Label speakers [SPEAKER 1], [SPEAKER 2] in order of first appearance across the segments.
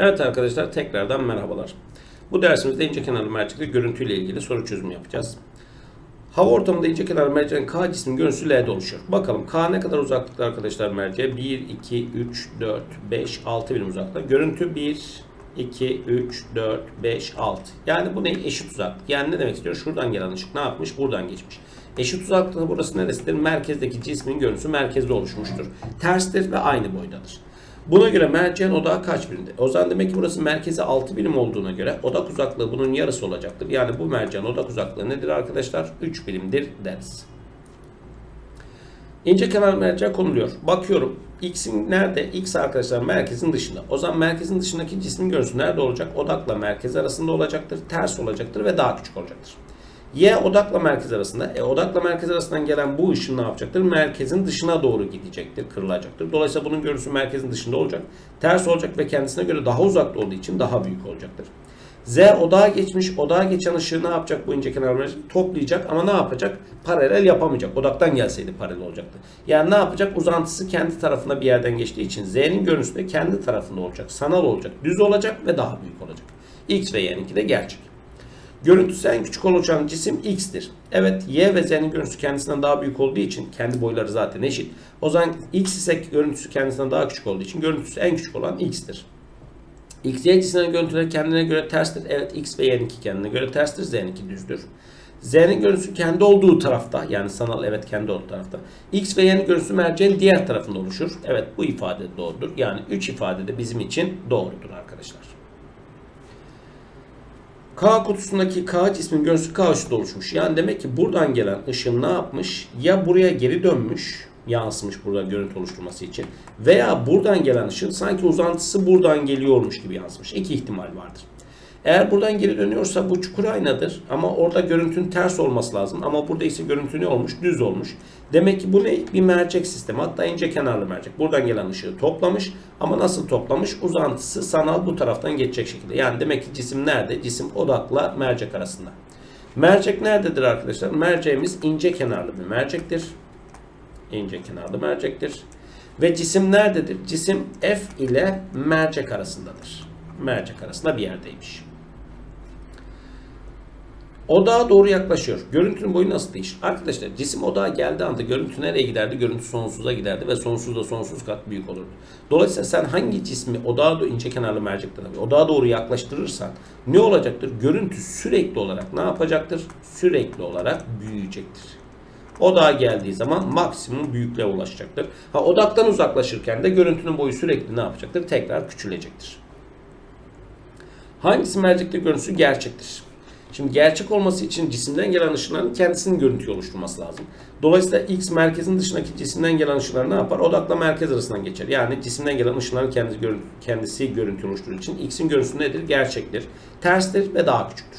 [SPEAKER 1] Evet arkadaşlar tekrardan merhabalar. Bu dersimizde ince kenarlı mercekli görüntü ile ilgili soru çözümü yapacağız. Hava ortamında ince kenarlı merceğin K cismin görüntüsü L'de oluşuyor. Bakalım K ne kadar uzaklıkta arkadaşlar merceğe? 1, 2, 3, 4, 5, 6 birim uzaklıkta. Görüntü 1, 2, 3, 4, 5, 6. Yani bu ne? Eşit uzaklık. Yani ne demek istiyor? Şuradan gelen ışık ne yapmış? Buradan geçmiş. Eşit uzaklıkta burası neresidir? Merkezdeki cismin görüntüsü merkezde oluşmuştur. Terstir ve aynı boydadır. Buna göre merceğin odağı kaç birimdir? O zaman demek ki burası merkezi 6 birim olduğuna göre odak uzaklığı bunun yarısı olacaktır. Yani bu merceğin odak uzaklığı nedir arkadaşlar? 3 birimdir deriz. İnce kenar merceğe konuluyor. Bakıyorum x'in nerede? x arkadaşlar merkezin dışında. O zaman merkezin dışındaki cismin görüntüsü nerede olacak? Odakla merkez arasında olacaktır. Ters olacaktır ve daha küçük olacaktır. Y odakla merkez arasında. E odakla merkez arasından gelen bu ışın ne yapacaktır? Merkezin dışına doğru gidecektir, kırılacaktır. Dolayısıyla bunun görüntüsü merkezin dışında olacak. Ters olacak ve kendisine göre daha uzakta olduğu için daha büyük olacaktır. Z odağa geçmiş. Odağa geçen ışığı ne yapacak bu ince kenar mercek? Toplayacak ama ne yapacak? Paralel yapamayacak. Odaktan gelseydi paralel olacaktı. Yani ne yapacak? Uzantısı kendi tarafına bir yerden geçtiği için Z'nin görüntüsü de kendi tarafında olacak. Sanal olacak. Düz olacak ve daha büyük olacak. X ve Y'ninki de gerçek. Görüntüsü en küçük oluşan cisim X'tir. Evet Y ve Z'nin görüntüsü kendisinden daha büyük olduğu için kendi boyları zaten eşit. O zaman X ise görüntüsü kendisinden daha küçük olduğu için görüntüsü en küçük olan X'tir. X, Y cisimlerin görüntüleri kendine göre terstir. Evet X ve Y'ninki kendine göre terstir. Z'ninki düzdür. Z'nin görüntüsü kendi olduğu tarafta yani sanal evet kendi olduğu tarafta. X ve Y'nin görüntüsü merceğin diğer tarafında oluşur. Evet bu ifade doğrudur. Yani 3 ifade de bizim için doğrudur arkadaşlar. K kutusundaki K cismin görüntüsü K ışığı oluşmuş. Yani demek ki buradan gelen ışın ne yapmış? Ya buraya geri dönmüş, yansımış burada görüntü oluşturması için. Veya buradan gelen ışın sanki uzantısı buradan geliyormuş gibi yansımış. İki ihtimal vardır. Eğer buradan geri dönüyorsa bu çukur aynadır ama orada görüntünün ters olması lazım. Ama burada ise görüntü ne olmuş? Düz olmuş. Demek ki bu ne? Bir mercek sistemi. Hatta ince kenarlı mercek. Buradan gelen ışığı toplamış. Ama nasıl toplamış? Uzantısı sanal bu taraftan geçecek şekilde. Yani demek ki cisim nerede? Cisim odakla mercek arasında. Mercek nerededir arkadaşlar? Merceğimiz ince kenarlı bir mercektir. İnce kenarlı mercektir. Ve cisim nerededir? Cisim F ile mercek arasındadır. Mercek arasında bir yerdeymiş. Odağa doğru yaklaşıyor. Görüntünün boyu nasıl değişir? Arkadaşlar cisim odağa geldiği anda görüntü nereye giderdi? Görüntü sonsuza giderdi ve sonsuz da sonsuz kat büyük olurdu. Dolayısıyla sen hangi cismi odağa doğru ince kenarlı mercekte tabii odağa doğru yaklaştırırsan ne olacaktır? Görüntü sürekli olarak ne yapacaktır? Sürekli olarak büyüyecektir. Odağa geldiği zaman maksimum büyüklüğe ulaşacaktır. Ha odaktan uzaklaşırken de görüntünün boyu sürekli ne yapacaktır? Tekrar küçülecektir. Hangisi mercekte görüntüsü gerçektir? Şimdi gerçek olması için cisimden gelen ışınların kendisinin görüntüyü oluşturması lazım. Dolayısıyla X merkezin dışındaki cisimden gelen ışınlar ne yapar? Odakla merkez arasından geçer. Yani cisimden gelen ışınların kendisi, görüntü, kendisi görüntü oluşturduğu için X'in görüntüsü nedir? Gerçektir. Terstir ve daha küçüktür.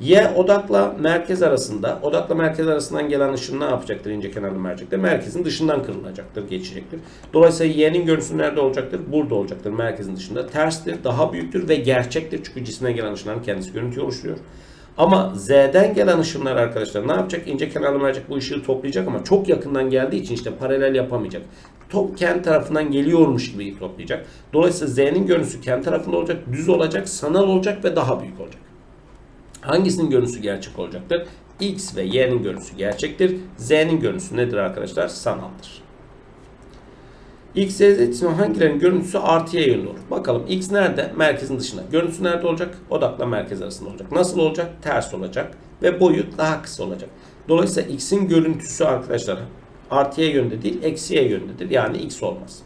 [SPEAKER 1] Y odakla merkez arasında, odakla merkez arasından gelen ışın ne yapacaktır ince kenarlı mercekte? Merkezin dışından kırılacaktır, geçecektir. Dolayısıyla Y'nin görüntüsü nerede olacaktır? Burada olacaktır, merkezin dışında. Terstir, daha büyüktür ve gerçektir. Çünkü cisimden gelen ışınların kendisi görüntüyü oluşturuyor. Ama Z'den gelen ışınlar arkadaşlar ne yapacak? İnce kenarlı mercek bu ışığı toplayacak ama çok yakından geldiği için işte paralel yapamayacak. Top kendi tarafından geliyormuş gibi toplayacak. Dolayısıyla Z'nin görüntüsü kendi tarafında olacak, düz olacak, sanal olacak ve daha büyük olacak. Hangisinin görüntüsü gerçek olacaktır? X ve Y'nin görüntüsü gerçektir. Z'nin görüntüsü nedir arkadaşlar? Sanaldır. X, Y, Z cismi hangilerinin görüntüsü artıya yönlü? Bakalım X nerede? Merkezin dışında. Görüntüsü nerede olacak? Odakla merkez arasında olacak. Nasıl olacak? Ters olacak. Ve boyu daha kısa olacak. Dolayısıyla X'in görüntüsü arkadaşlar artıya yönde değil eksiye yöndedir. Yani X olmaz.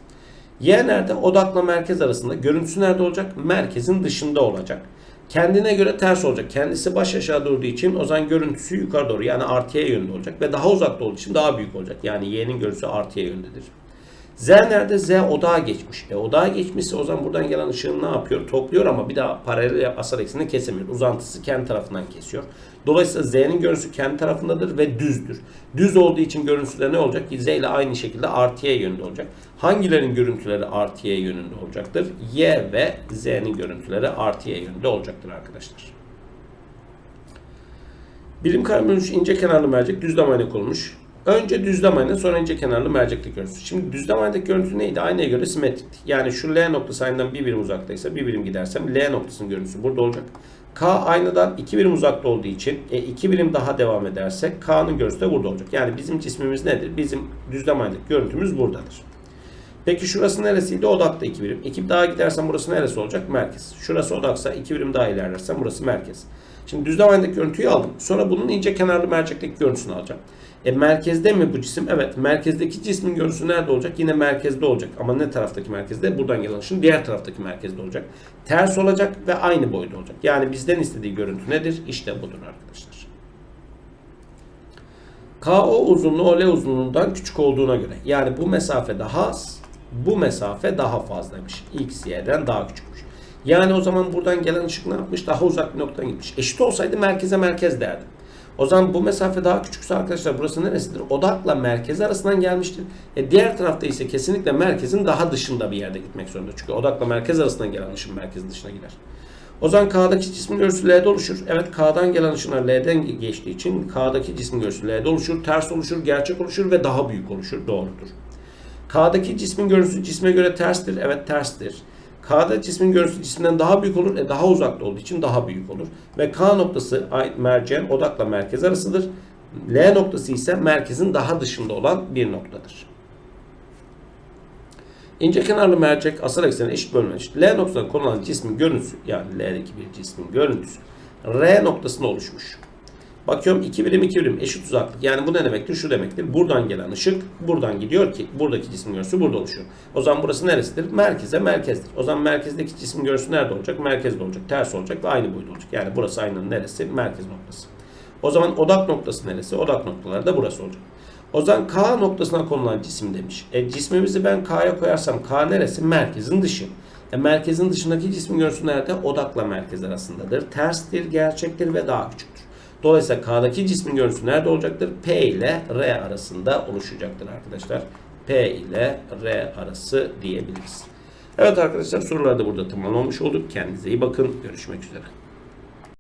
[SPEAKER 1] Y nerede? Odakla merkez arasında. Görüntüsü nerede olacak? Merkezin dışında olacak. Kendine göre ters olacak. Kendisi baş aşağı durduğu için o zaman görüntüsü yukarı doğru yani artıya yönde olacak. Ve daha uzakta olduğu için daha büyük olacak. Yani Y'nin görüntüsü artıya yöndedir. Z nerede? Z odağa geçmiş. E odağa geçmişse o zaman buradan gelen ışığın ne yapıyor? Topluyor ama bir daha paralel asal eksenini kesemiyor. Uzantısı kendi tarafından kesiyor. Dolayısıyla Z'nin görüntüsü kendi tarafındadır ve düzdür. Düz olduğu için görüntüsü de ne olacak? Z ile aynı şekilde artıya yönünde olacak. Hangilerin görüntüleri artıya yönünde olacaktır? Y ve Z'nin görüntüleri artıya yönünde olacaktır arkadaşlar. Birim karbon ince kenarlı mercek düz damarına konulmuş. Önce düzlem ayna sonra ince kenarlı merceklik görüntüsü. Şimdi düzlem aynadaki görüntü neydi? Aynaya göre simetrikti. Yani şu L noktası aynadan bir birim uzaktaysa bir birim gidersem L noktasının görüntüsü burada olacak. K aynadan iki birim uzakta olduğu için e, iki birim daha devam edersek K'nın görüntüsü de burada olacak. Yani bizim cismimiz nedir? Bizim düzlem aynadaki görüntümüz buradadır. Peki şurası neresiydi? Odakta iki birim. İki daha gidersem burası neresi olacak? Merkez. Şurası odaksa iki birim daha ilerlersem burası merkez. Şimdi düzlem aynadaki görüntüyü aldım. Sonra bunun ince kenarlı mercekteki görüntüsünü alacağım. E merkezde mi bu cisim? Evet. Merkezdeki cismin görüntüsü nerede olacak? Yine merkezde olacak. Ama ne taraftaki merkezde? Buradan gelen ışın diğer taraftaki merkezde olacak. Ters olacak ve aynı boyda olacak. Yani bizden istediği görüntü nedir? İşte budur arkadaşlar. KO uzunluğu OL uzunluğundan küçük olduğuna göre. Yani bu mesafe daha az, bu mesafe daha fazlaymış. X, Y'den daha küçükmüş. Yani o zaman buradan gelen ışık ne yapmış? Daha uzak bir noktadan gitmiş. Eşit olsaydı merkeze merkez derdim. O zaman bu mesafe daha küçükse arkadaşlar burası neresidir? Odakla merkez arasından gelmiştir. E diğer tarafta ise kesinlikle merkezin daha dışında bir yerde gitmek zorunda. Çünkü odakla merkez arasından gelen ışın merkezin dışına gider. O zaman K'daki cismin görüntüsü L'de oluşur. Evet K'dan gelen ışınlar L'den geçtiği için K'daki cismin görüntüsü L'de oluşur. Ters oluşur, gerçek oluşur ve daha büyük oluşur. Doğrudur. K'daki cismin görüntüsü cisme göre terstir. Evet terstir. K'da cismin görüntüsü cisimden daha büyük olur. E daha uzakta olduğu için daha büyük olur. Ve K noktası merceğin odakla merkez arasıdır. L noktası ise merkezin daha dışında olan bir noktadır. İnce kenarlı mercek asal ekseni eşit bölünmüş. L noktasına konulan cismin görüntüsü yani L'deki bir cismin görüntüsü R noktasında oluşmuş. Bakıyorum 2 birim 2 birim eşit uzaklık. Yani bu ne demektir? Şu demektir. Buradan gelen ışık buradan gidiyor ki buradaki cismin görüntüsü burada oluşuyor. O zaman burası neresidir? Merkeze merkezdir. O zaman merkezdeki cismin görüntüsü nerede olacak? Merkezde olacak. Ters olacak ve aynı boyda olacak. Yani burası aynanın neresi? Merkez noktası. O zaman odak noktası neresi? Odak noktaları da burası olacak. O zaman K noktasına konulan cisim demiş. E cismimizi ben K'ya koyarsam K neresi? Merkezin dışı. E, merkezin dışındaki cismin görüntüsü nerede? Odakla merkez arasındadır. Terstir, gerçektir ve daha küçüktür. Dolayısıyla K'daki cismin görüntüsü nerede olacaktır? P ile R arasında oluşacaktır arkadaşlar. P ile R arası diyebiliriz. Evet arkadaşlar soruları da burada tamamlamış olduk. Kendinize iyi bakın. Görüşmek üzere.